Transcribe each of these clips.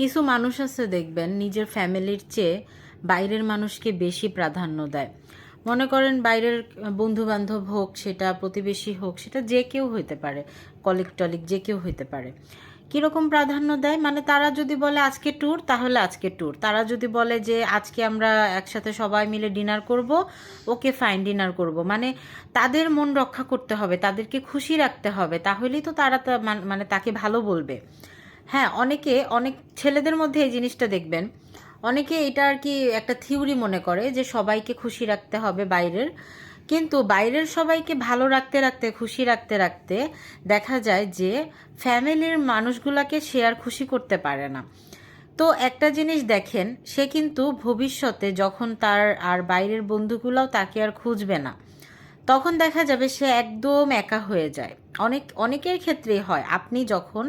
কিছু মানুষ আছে দেখবেন, নিজের ফ্যামিলির চেয়ে বাইরের মানুষকে বেশি প্রাধান্য দেয়। মনে করেন বাইরের বন্ধু বান্ধব হোক, সেটা প্রতিবেশী হোক, সেটা যে কেউ হইতে পারে কলিগ টলিক যে কেউ হইতে পারে। কীরকম প্রাধান্য দেয়? মানে তারা যদি বলে, আজকে ট্যুর তাহলে আজকে ট্যুর তারা যদি বলে যে, আজকে আমরা একসাথে সবাই মিলে ডিনার করব, ওকে ফাইন ডিনার করব। মানে তাদের মন রক্ষা করতে হবে, তাদেরকে খুশি রাখতে হবে, তাহলেই তো তারা মানে তাকে ভালো বলবে। হ্যাঁ অনেকে, অনেক ছেলেদের মধ্যে এই জিনিসটা দেখবেন। অনেকে এটা আর কি একটা থিওরি মনে করে যে সবাইকে খুশি রাখতে হবে বাইরের। কিন্তু বাইরের সবাইকে ভালো রাখতে রাখতে, খুশি রাখতে রাখতে দেখা যায় যে ফ্যামিলির মানুষগুলোকে সে আর খুশি করতে পারে না। তো একটা জিনিস দেখেন, সে কিন্তু ভবিষ্যতে যখন তার আর বাইরের বন্ধুগুলোও তাকে আর খুঁজবে না। তখন দেখা যাবে সে একদম একা হয়ে যায়। অনেক, অনেকের ক্ষেত্রেই হয়, আপনি যখন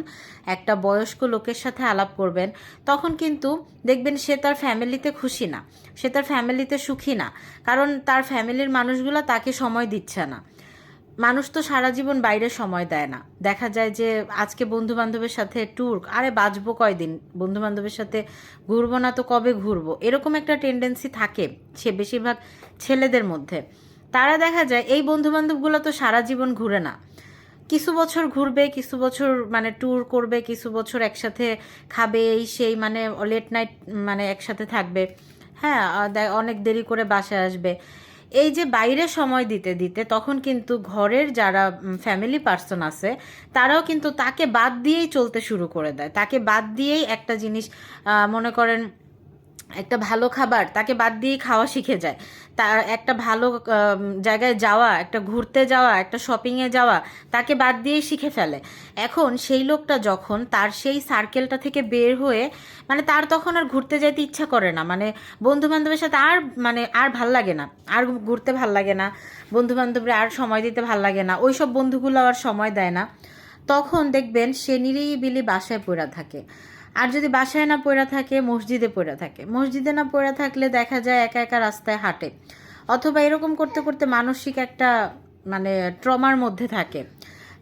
একটা বয়স্ক লোকের সাথে আলাপ করবেন, তখন কিন্তু দেখবেন সে তার ফ্যামিলিতে খুশি না, সে তার ফ্যামিলিতে সুখী না, কারণ তার ফ্যামিলির মানুষগুলো তাকে সময় দিচ্ছে না। মানুষ তো সারা জীবন বাইরে সময় দেয় না। দেখা যায় যে আজকে বন্ধু বান্ধবের সাথে ট্যুর আরে বাঁচবো কয়দিন? বন্ধু বান্ধবের সাথে ঘুরবো না তো কবে ঘুরবো? এরকম একটা টেন্ডেন্সি থাকে সে বেশিরভাগ ছেলেদের মধ্যে। তারা দেখা যায়, এই বন্ধু বান্ধবগুলো তো সারা জীবন ঘুরে না। কিছু বছর ঘুরবে, কিছু বছর মানে ট্যুর করবে, কিছু বছর একসাথে খাবে, এই সেই মানে লেট নাইট মানে একসাথে থাকবে। হ্যাঁ অনেক দেরি করে বাসায় আসবে। এই যে বাইরে সময় দিতে দিতে তখন কিন্তু ঘরের যারা ফ্যামিলি পার্সন আছে, তারাও কিন্তু তাকে বাদ দিয়েই চলতে শুরু করে দেয়। তাকে বাদ দিয়েই একটা জিনিস মনে করেন একটা ভালো খাবার তাকে বাদ দিয়েই খাওয়া শিখে যায়। তার একটা ভালো জায়গায় যাওয়া, একটা ঘুরতে যাওয়া, একটা শপিংয়ে যাওয়া তাকে বাদ দিয়েই শিখে ফেলে। এখন সেই লোকটা যখন তার সেই সার্কেলটা থেকে বের হয়ে মানে তার তখন আর ঘুরতে যেতে ইচ্ছা করে না। মানে বন্ধু বান্ধবের সাথে আর মানে আর ভালো লাগে না। আর ঘুরতে ভালো লাগে না। বন্ধু বান্ধবরা আর সময় দিতে ভালো লাগে না। ওই সব বন্ধুগুলো আর সময় দেয় না। তখন দেখবেন সে নিরিবিলি বাসায় পড়া থাকে। আর যদি বাসায় না পড়া থাকে, মসজিদে পড়া থাকে। মসজিদে না পড়া থাকলে দেখা যায় একা একা রাস্তায় হাঁটে। অথবা এরকম করতে করতে মানসিক একটা মানে ট্রমার মধ্যে থাকে।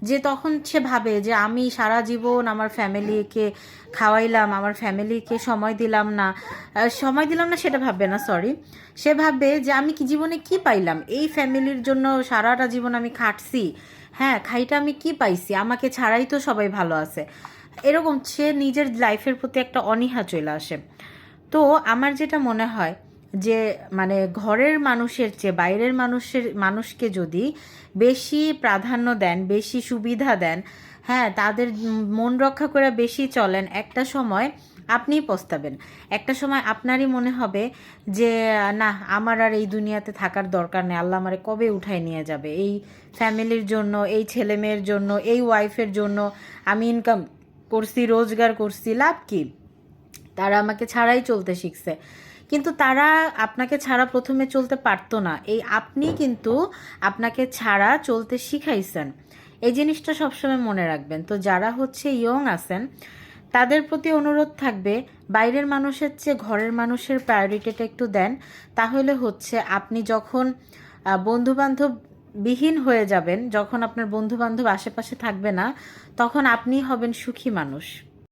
যে তখন সে ভাবে যে আমি সারা জীবন আমার ফ্যামিলিকে খাওয়াইলাম, আমার ফ্যামিলিকে সময় দিলাম না। সময় দিলাম না সেটা ভাববে না সরি সে ভাববে যে আমি কি জীবনে কি পাইলাম? এই ফ্যামিলির জন্য সারাটা জীবন আমি খাটছি। হ্যাঁ খাইটা আমি কি পাইছি? আমাকে ছাড়াই তো সবাই ভালো আছে। এরকম সে নিজের লাইফের প্রতি একটা অনীহা চলে আসে। তো আমার যেটা মনে হয় যে মানে ঘরের মানুষের চেয়ে বাইরের মানুষের, মানুষকে যদি বেশি প্রাধান্য দেন, বেশি সুবিধা দেন হ্যাঁ তাদের মন রক্ষা করে বেশি চলেন, একটা সময় আপনিই পস্তাবেন। একটা সময় আপনারই মনে হবে যে, না, আমার আর এই দুনিয়াতে থাকার দরকার নেই। আল্লাহ আমারে কবে উঠায় নিয়ে যাবে? এই ফ্যামিলির জন্য, এই ছেলে মেয়ের জন্য, এই ওয়াইফের জন্য আমি ইনকাম করছি, রোজগার করছি, লাভ কি? তারা আমাকে ছাড়াই চলতে শিখছে। কিন্তু তারা আপনাকে ছাড়া প্রথমে চলতে পারতো না। এই আপনি কিন্তু আপনাকে ছাড়া চলতে শিখাইছেন। এই জিনিসটা সবসময় মনে রাখবেন। তো যারা হচ্ছে ইয়ং আছেন, তাদের প্রতি অনুরোধ থাকবে, বাইরের মানুষের চেয়ে ঘরের মানুষের প্রায়োরিটিটা একটু দেন। তাহলে হচ্ছে আপনি যখন বন্ধু বান্ধব বিহীন হয়ে যাবেন, যখন আপনার বন্ধু বান্ধব আশেপাশে থাকবে না, তখন আপনি হবেন সুখী মানুষ।